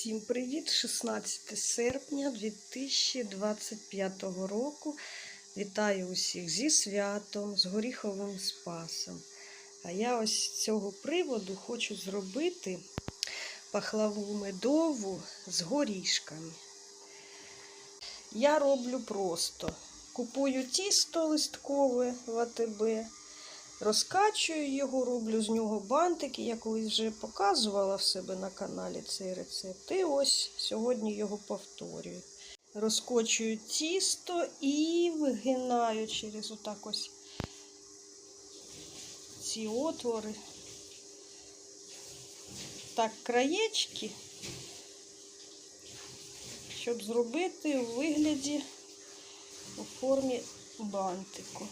Всім привіт! 16 серпня 2025 року. Вітаю усіх зі святом, з горіховим спасом. А я ось з цього приводу хочу зробити пахлаву медову з горішками. Я роблю просто. Купую тісто листкове в АТБ, розкачую його, роблю з нього бантики. Я колись вже показувала в себе на каналі цей рецепт. І ось сьогодні його повторюю. Розкочую тісто і вигинаю через отак ось ці отвори. Так, краєчки, щоб зробити у вигляді у формі бантику.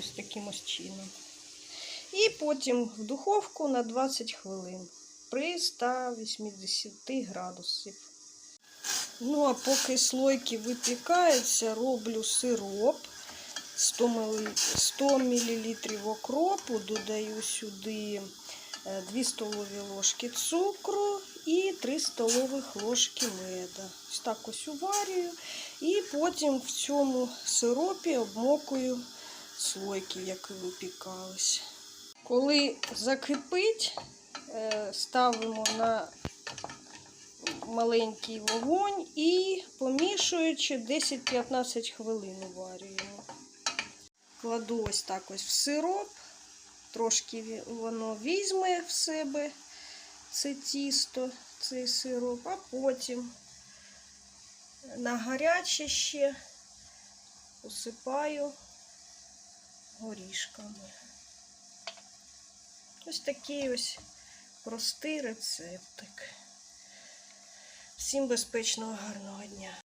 Ось таким ось чином. І потім в духовку на 20 хвилин при 180 градусів. Ну, а поки слойки випікаються, роблю сироп 100 мл, 100 мл окропу, додаю сюди 2 столові ложки цукру і 3 столових ложки меда. Ось так ось уварюю. І потім в цьому сиропі обмокую слойки, які випікались. Коли закипить, ставимо на маленький вогонь і помішуючи 10-15 хвилин уварюємо. Кладу ось так ось в сироп, трошки воно візьме в себе це тісто, цей сироп, а потім на гаряче ще посипаю горішками. Ось такий ось простий рецептик. Всім безпечного гарного дня!